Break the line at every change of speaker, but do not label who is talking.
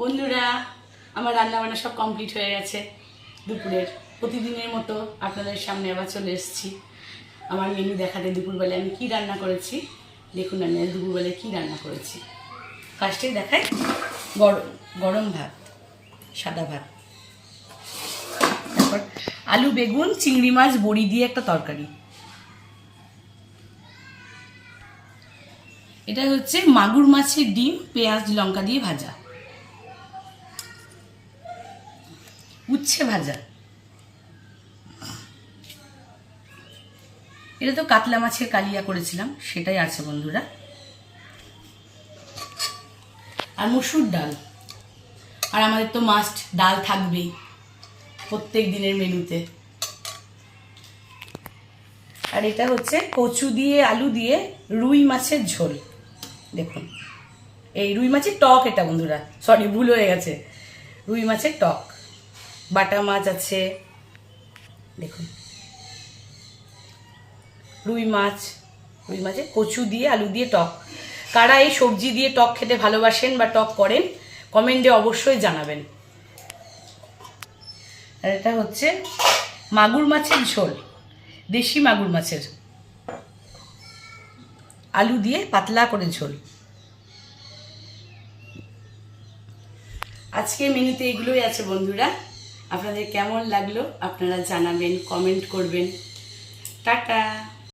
বন্ধুরা, আমার রান্না বান্না সব কমপ্লিট হয়ে গেছে দুপুরের। প্রতিদিনের মতো আপনাদের সামনে আবার চলে এসেছি। আমার মেনু দেখাতে দুপুরবেলায় আমি কি রান্না করেছি? দেখুন আজ দুপুরবেলায় কি রান্না করেছি? ফার্স্টে দেখাই গরম গরম ভাত, সাদা ভাত। তারপর আলু, বেগুন, চিংড়ি মাছ, বড়ি দিয়ে একটা তরকারি। এটা হচ্ছে মাগুর মাছের ডিম, পেঁয়াজ, লঙ্কা দিয়ে ভাজা। উচ্ছে ভাজা। এটা তো কাতলা মাছের কালিয়া করেছিলাম, সেটাই আছে বন্ধুরা। আর মসুর ডাল। আর আমাদের তো মাস্ট ডাল থাকবেই প্রত্যেক দিনের মেনুতে। আর এটা হচ্ছে কচু দিয়ে, আলু দিয়ে রুই মাছের ঝোল। দেখুন, এই রুই মাছের টক এটা বন্ধুরা সরি ভুল হয়ে গেছে। রুই মাছের টক। বাটা মাছ আছে। দেখুন। রুই মাছ। রুই মাছের কচু দিয়ে, আলু দিয়ে টক। কারা এই সবজি দিয়ে টক খেতে ভালোবাসেন বা টক করেন, কমেন্টে অবশ্যই জানাবেন। আর এটা হচ্ছে মাগুর মাছের ঝোল, দেশি মাগুর মাছের। আলু দিয়ে পাতলা করে ঝোল। আজকে মেনুতে এগুলোই আছে বন্ধুরা। আপনাদের কেমন লাগল? আপনারা জানাবেন কমেন্ট করবেন। টাটা!